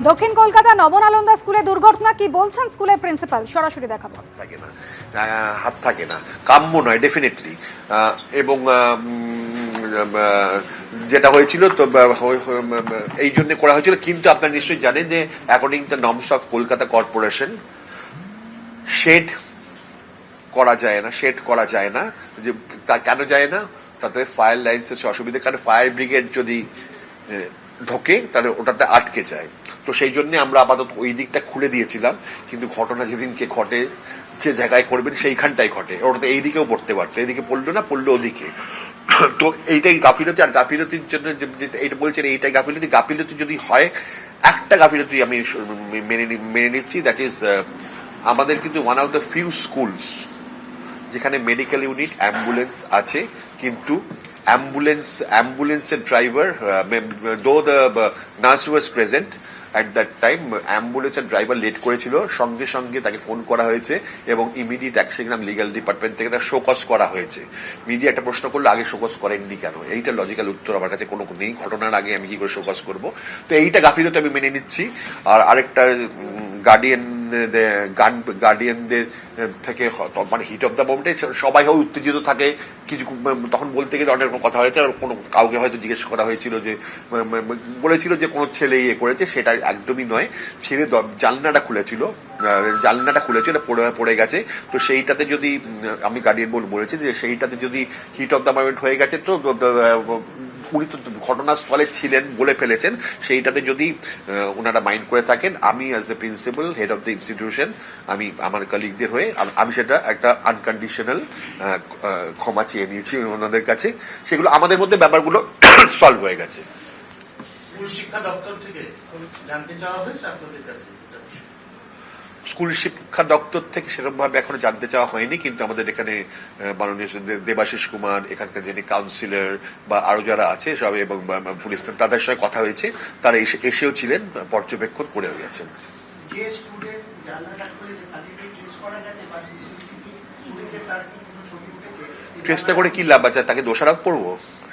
দক্ষিণ কলকাতা নবনালন্দা স্কুলে দুর্ঘটনা কি বলছেন স্কুলের প্রিন্সিপাল? সরাসরি দেখাবো। থাকে না। হাত থাকে না। কাম্য নয় ডেফিনেটলি এবং যেটা হয়েছিল তো এই জন্য করা হয়েছিল। কিন্তু আপনারা নিশ্চয়ই জানেন যে according to norms of Kolkata corporation shed করা যায় না শেড করা যায় না। যে, তা কেন যায় না? তাতে ফায়ার লাইন্সের অসুবিধা। কারণ ফায়ার ব্রিগেড যদি ঢোকে, তাহলে ওটাতে আটকে যায়। তো সেই জন্য আমরা আপাতত ওই দিকটা খুলে দিয়েছিলাম, কিন্তু ঘটনা যেদিনকে ঘটে, যে জায়গায় করবেন সেইখানটাই ঘটে। ওটাতে এই দিকেও পড়তে পারতো এদিকে পড়ল না, পড়ল ওদিকে। তো এইটাই গাফিলতি, আর গাফিলতির জন্য যে- বলছেন এইটাই গাফিলতি গাফিলতি যদি হয়, একটা গাফিলতি আমি মেনে মেনে নিচ্ছি দ্যাট ইজ আমাদের কিন্তু one of the few schools যেখানে মেডিকেল ইউনিট অ্যাম্বুলেন্স আছে, কিন্তু অ্যাম্বুলেন্স অ্যাম্বুলেন্সের driver though the nurse was present at that time অ্যাম্বুলেন্সের ড্রাইভার লেট করেছিল, সঙ্গে সঙ্গে তাকে ফোন করা হয়েছে এবং ইমিডিয়েট অ্যাকশন লিগাল ডিপার্টমেন্ট থেকে তার শোকস করা হয়েছে। মিডিয়া একটা প্রশ্ন করল, আগে শোকস করেননি কেন? এইটা লজিক্যাল উত্তর আমার কাছে কোনো নেই, ঘটনার আগে আমি কি করে শোকস করব? তো এইটা গাফিলতি আমি মেনে নিচ্ছি। আর আরেকটা গার্ডিয়ান গার্ডিয়ানদের থেকে হ- মানে হিট অফ দ্য মোমেন্টে সবাই হয় উত্তেজিত থাকে, কিছু তখন বলতে গেলে অনেক রকম কথা হয়েছে, আর কোনো কাউকে হয়তো জিজ্ঞেস করা হয়েছিল যে বলেছিল যে কোনো ছেলে ইয়ে করেছে, সেটা একদমই নয়, ছেলে জানলাটা খুলেছিল জানলাটা খুলেছিল, পড়ে পড়ে গেছে, তো সেইটাতে যদি আমি গার্ডিয়ান বল, বলেছি যে সেইটাতে যদি হিট অফ দ্য মোমেন্ট হয়ে গেছে, তো উনি তো ঘটনাস্থলে ছিলেন বলে ফেলেছেন। সেইটাতে যদি ওনারা মাইন্ড করে থাকেন, আমি as a principal head of the institution আমি আমার কলিগদের হয়ে, আমি সেটা একটা আনকন্ডিশনাল ক্ষমা চেয়ে নিয়েছি ওনাদের কাছে। সেগুলো আমাদের মধ্যে ব্যাপারগুলো সলভ হয়ে গেছে। স্কুল শিক্ষা দপ্তর থেকে জানতে চাওয়া হয়েছে আপনাদের কাছে? স্কুল শিক্ষা দপ্তর থেকে সেরকম ভাবে এখনও জানতে চাওয়া হয়নি কিন্তু আমাদের এখানে মাননীয় দেবাশিস কুমার এখানকার যিনি কাউন্সিলর বা আরও যারা আছে সব এবং পুলিশ তাদের সঙ্গে কথা হয়েছে। তারা এসে এসেও ছিলেন পর্যবেক্ষণ করেও গেছেন। চেষ্টা করে কি লাভ আছে? তাকে দোষারোপ করব?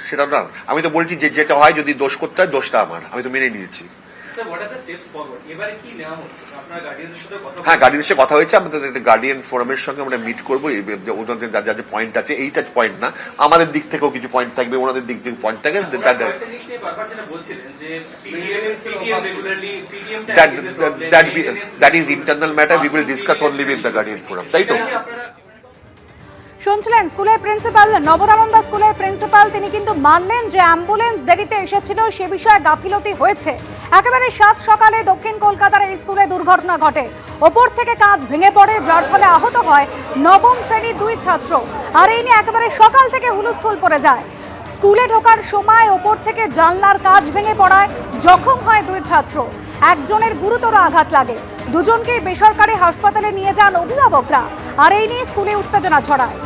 সেটা না আমি তো বলছি যে যেটা হয় যদি দোষ করতে হয় দোষটা আমার আমি তো মেনে নিয়েছি। দ্য আপনার গার্ডিয়ানদের সাথে কথা হ্যাঁ গার্ডিয়ানের সাথে কথা হয়েছে। আমাদের একটা গার্ডিয়ান ফোরামের সঙ্গে আমরা মিট করব। ওনাদের যা যা যে পয়েন্ট আছে এইটা পয়েন্ট না। আমাদের দিক থেকেও কিছু পয়েন্ট থাকবে ওনাদের দিক থেকে পয়েন্ট থাকবে। ওনারা that- কয়েকটা জিনিস নিয়ে বারবার যেটা বলছিলেন যে PTM PTM রেগুলারলি PTM টা that is a that problem, that, be, maintenance that is internal matter. We will discuss only with the guardian forum তাই তো? শুনছিলেন, স্কুলের প্রিন্সিপাল নবনানন্দা স্কুলের প্রিন্সিপাল। তিনি কিন্তু মানলেন যে অ্যাম্বুলেন্স দেরিতে এসেছিল, সে বিষয়ে গাফিলতি হয়েছে। একেবারে সাত সকালে দক্ষিণ কলকাতার এই স্কুলে দুর্ঘটনা ঘটে। ওপর থেকে কাজ ভেঙে পড়ে, যার ফলে আহত হয় নবম শ্রেণির দুই ছাত্র। আর এই নিয়ে একেবারে সকাল থেকে হুলস্থুল পড়ে যায়। স্কুলে ঢোকার সময় ওপর থেকে জানলার কাজ ভেঙে পড়ায় জখম হয় দুই ছাত্র। একজনের গুরুতর আঘাত লাগে। দুজনকে বেসরকারি হাসপাতালে নিয়ে যান অভিভাবকরা। আর এই নিয়ে স্কুলে উত্তেজনা ছড়ায়।